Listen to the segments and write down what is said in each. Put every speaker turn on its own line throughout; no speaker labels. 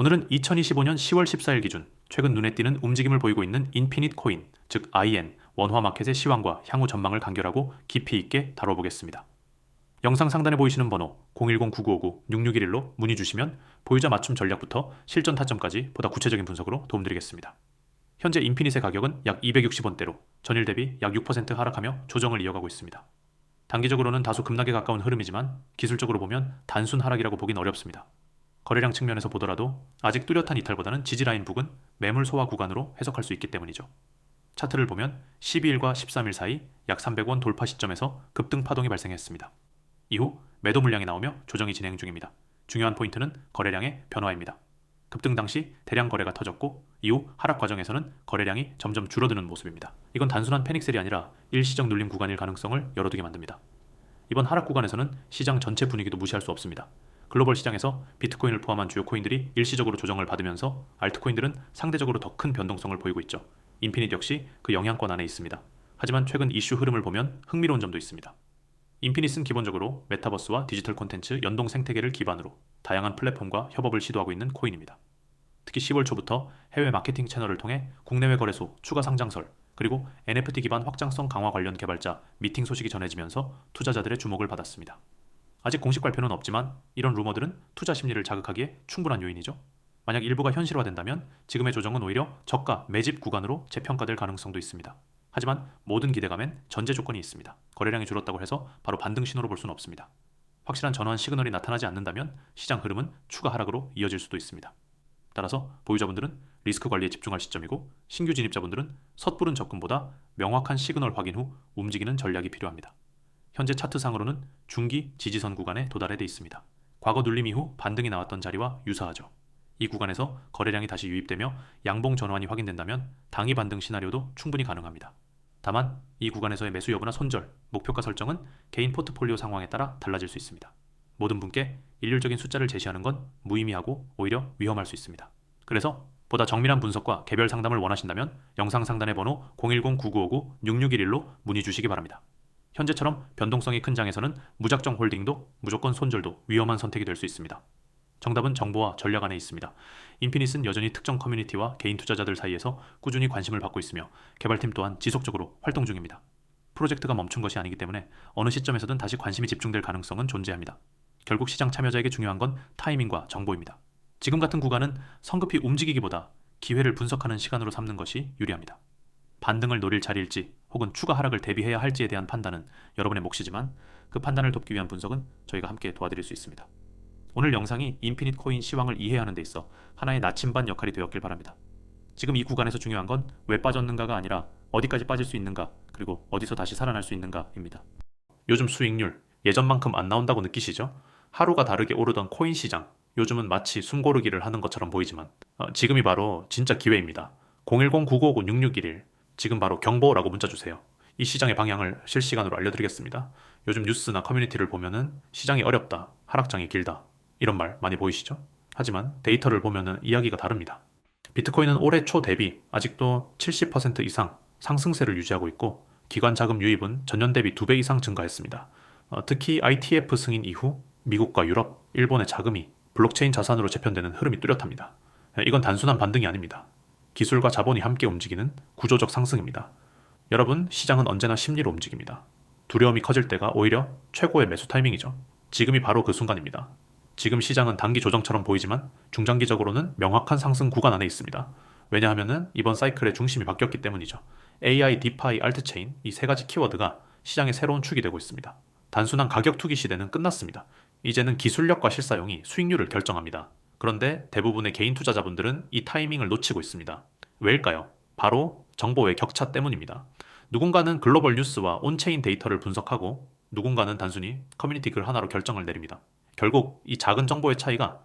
오늘은 2025년 10월 14일 기준 최근 눈에 띄는 움직임을 보이고 있는 인피니트 코인, 즉 IN, 원화 마켓의 시황과 향후 전망을 간결하고 깊이 있게 다뤄보겠습니다. 영상 상단에 보이시는 번호 010-9959-6611로 문의 주시면 보유자 맞춤 전략부터 실전 타점까지 보다 구체적인 분석으로 도움드리겠습니다. 현재 인피닛의 가격은 약 260원대로 전일 대비 약 6% 하락하며 조정을 이어가고 있습니다. 단기적으로는 다소 급락에 가까운 흐름이지만 기술적으로 보면 단순 하락이라고 보긴 어렵습니다. 거래량 측면에서 보더라도 아직 뚜렷한 이탈보다는 지지라인 부근 매물 소화 구간으로 해석할 수 있기 때문이죠. 차트를 보면 12일과 13일 사이 약 300원 돌파 시점에서 급등 파동이 발생했습니다. 이후 매도 물량이 나오며 조정이 진행 중입니다. 중요한 포인트는 거래량의 변화입니다. 급등 당시 대량 거래가 터졌고 이후 하락 과정에서는 거래량이 점점 줄어드는 모습입니다. 이건 단순한 패닉셀이 아니라 일시적 눌림 구간일 가능성을 열어두게 만듭니다. 이번 하락 구간에서는 시장 전체 분위기도 무시할 수 없습니다. 글로벌 시장에서 비트코인을 포함한 주요 코인들이 일시적으로 조정을 받으면서 알트코인들은 상대적으로 더 큰 변동성을 보이고 있죠. 인피니트 역시 그 영향권 안에 있습니다. 하지만 최근 이슈 흐름을 보면 흥미로운 점도 있습니다. 인피니스는 기본적으로 메타버스와 디지털 콘텐츠 연동 생태계를 기반으로 다양한 플랫폼과 협업을 시도하고 있는 코인입니다. 특히 10월 초부터 해외 마케팅 채널을 통해 국내외 거래소 추가 상장설 그리고 NFT 기반 확장성 강화 관련 개발자 미팅 소식이 전해지면서 투자자들의 주목을 받았습니다. 아직 공식 발표는 없지만 이런 루머들은 투자 심리를 자극하기에 충분한 요인이죠. 만약 일부가 현실화된다면 지금의 조정은 오히려 저가 매집 구간으로 재평가될 가능성도 있습니다. 하지만 모든 기대감엔 전제 조건이 있습니다. 거래량이 줄었다고 해서 바로 반등 신호로 볼 수는 없습니다. 확실한 전환 시그널이 나타나지 않는다면 시장 흐름은 추가 하락으로 이어질 수도 있습니다. 따라서 보유자분들은 리스크 관리에 집중할 시점이고 신규 진입자분들은 섣부른 접근보다 명확한 시그널 확인 후 움직이는 전략이 필요합니다. 현재 차트상으로는 중기 지지선 구간에 도달해 돼 있습니다. 과거 눌림 이후 반등이 나왔던 자리와 유사하죠. 이 구간에서 거래량이 다시 유입되며 양봉 전환이 확인된다면 당위 반등 시나리오도 충분히 가능합니다. 다만 이 구간에서의 매수 여부나 손절, 목표가 설정은 개인 포트폴리오 상황에 따라 달라질 수 있습니다. 모든 분께 일률적인 숫자를 제시하는 건 무의미하고 오히려 위험할 수 있습니다. 그래서 보다 정밀한 분석과 개별 상담을 원하신다면 영상 상단의 번호 010-9959-6611로 문의 주시기 바랍니다. 현재처럼 변동성이 큰 장에서는 무작정 홀딩도 무조건 손절도 위험한 선택이 될 수 있습니다. 정답은 정보와 전략 안에 있습니다. 인피니스는 여전히 특정 커뮤니티와 개인 투자자들 사이에서 꾸준히 관심을 받고 있으며 개발팀 또한 지속적으로 활동 중입니다. 프로젝트가 멈춘 것이 아니기 때문에 어느 시점에서든 다시 관심이 집중될 가능성은 존재합니다. 결국 시장 참여자에게 중요한 건 타이밍과 정보입니다. 지금 같은 구간은 성급히 움직이기보다 기회를 분석하는 시간으로 삼는 것이 유리합니다. 반등을 노릴 자리일지 혹은 추가 하락을 대비해야 할지에 대한 판단은 여러분의 몫이지만 그 판단을 돕기 위한 분석은 저희가 함께 도와드릴 수 있습니다. 오늘 영상이 인피니트 코인 시황을 이해하는 데 있어 하나의 나침반 역할이 되었길 바랍니다. 지금 이 구간에서 중요한 건 왜 빠졌는가가 아니라 어디까지 빠질 수 있는가 그리고 어디서 다시 살아날 수 있는가입니다. 요즘 수익률 예전만큼 안 나온다고 느끼시죠? 하루가 다르게 오르던 코인 시장 요즘은 마치 숨고르기를 하는 것처럼 보이지만 어, 지금이 바로 진짜 기회입니다. 010-9959-6611 지금 바로 경보라고 문자 주세요. 이 시장의 방향을 실시간으로 알려드리겠습니다. 요즘 뉴스나 커뮤니티를 보면은 시장이 어렵다, 하락장이 길다 이런 말 많이 보이시죠? 하지만 데이터를 보면은 이야기가 다릅니다. 비트코인은 올해 초 대비 아직도 70% 이상 상승세를 유지하고 있고 기관 자금 유입은 전년 대비 2배 이상 증가했습니다. 어, 특히 ITF 승인 이후 미국과 유럽, 일본의 자금이 블록체인 자산으로 재편되는 흐름이 뚜렷합니다. 이건 단순한 반등이 아닙니다. 기술과 자본이 함께 움직이는 구조적 상승입니다. 여러분, 시장은 언제나 심리로 움직입니다. 두려움이 커질 때가 오히려 최고의 매수 타이밍이죠. 지금이 바로 그 순간입니다. 지금 시장은 단기 조정처럼 보이지만 중장기적으로는 명확한 상승 구간 안에 있습니다. 왜냐하면 이번 사이클의 중심이 바뀌었기 때문이죠. AI, 디파이, 알트체인 이 세 가지 키워드가 시장의 새로운 축이 되고 있습니다. 단순한 가격 투기 시대는 끝났습니다. 이제는 기술력과 실사용이 수익률을 결정합니다. 그런데 대부분의 개인 투자자분들은 이 타이밍을 놓치고 있습니다. 왜일까요? 바로 정보의 격차 때문입니다. 누군가는 글로벌 뉴스와 온체인 데이터를 분석하고 누군가는 단순히 커뮤니티 글 하나로 결정을 내립니다. 결국 이 작은 정보의 차이가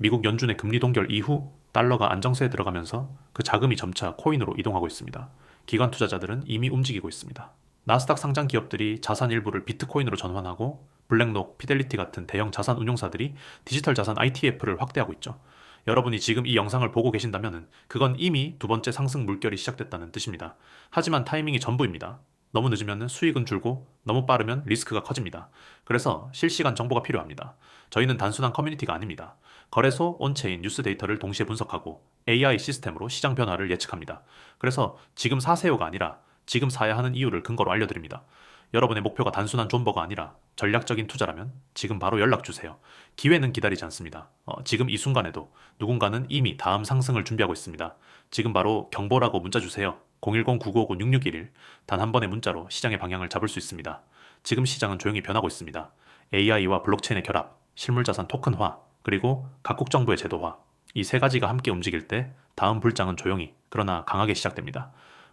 미국 연준의 금리 동결 이후 달러가 안정세에 들어가면서 그 자금이 점차 코인으로 이동하고 있습니다. 기관 투자자들은 이미 움직이고 있습니다. 나스닥 상장 기업들이 자산 일부를 비트코인으로 전환하고 블랙록, 피델리티 같은 대형 자산 운용사들이 디지털 자산 ITF를 확대하고 있죠. 여러분이 지금 이 영상을 보고 계신다면 그건 이미 두 번째 상승 물결이 시작됐다는 뜻입니다. 하지만 타이밍이 전부입니다. 너무 늦으면 수익은 줄고 너무 빠르면 리스크가 커집니다. 그래서 실시간 정보가 필요합니다. 저희는 단순한 커뮤니티가 아닙니다. 거래소, 온체인, 뉴스 데이터를 동시에 분석하고 AI 시스템으로 시장 변화를 예측합니다. 그래서 지금 사세요가 아니라 지금 사야 하는 이유를 근거로 알려드립니다. 여러분의 목표가 단순한 존버가 아니라 전략적인 투자라면 지금 바로 연락 주세요. 기회는 기다리지 않습니다. 어, 지금 이 순간에도 누군가는 이미 다음 상승을 준비하고 있습니다. 지금 바로 경보라고 문자 주세요. 010-9959-6611 단 한 번의 문자로 시장의 방향을 잡을 수 있습니다. 지금 시장은 조용히 변하고 있습니다. AI와 블록체인의 결합, 실물자산 토큰화, 그리고 각국 정부의 제도화 이 세 가지가 함께 움직일 때 다음 불장은 조용히 그러나 강하게 시작됩니다.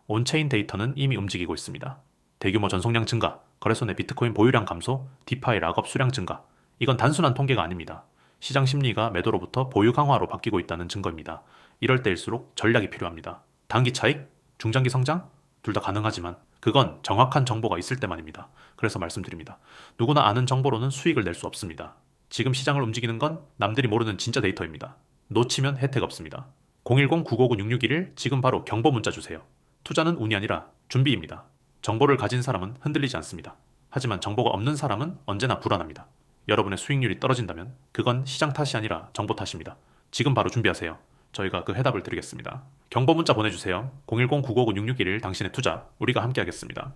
온체인 데이터는 이미 움직이고 있습니다. 대규모 전송량 증가, 거래소 내 비트코인 보유량 감소, 디파이 락업 수량 증가. 이건 단순한 통계가 아닙니다. 시장 심리가 매도로부터 보유 강화로 바뀌고 있다는 증거입니다. 이럴 때일수록 전략이 필요합니다. 단기 차익, 중장기 성장 둘 다 가능하지만 그건 정확한 정보가 있을 때만입니다. 그래서 말씀드립니다. 누구나 아는 정보로는 수익을 낼 수 없습니다. 지금 시장을 움직이는 건 남들이 모르는 진짜 데이터입니다. 놓치면 혜택 없습니다. 010-959-6611 지금 바로 경보 문자 주세요. 투자는 운이 아니라 준비입니다. 정보를 가진 사람은 흔들리지 않습니다. 하지만 정보가 없는 사람은 언제나 불안합니다. 여러분의 수익률이 떨어진다면 그건 시장 탓이 아니라 정보 탓입니다. 지금 바로 준비하세요. 저희가 그 해답을 드리겠습니다. 경보 문자 보내주세요. 010-959-6611 당신의 투자 우리가 함께 하겠습니다.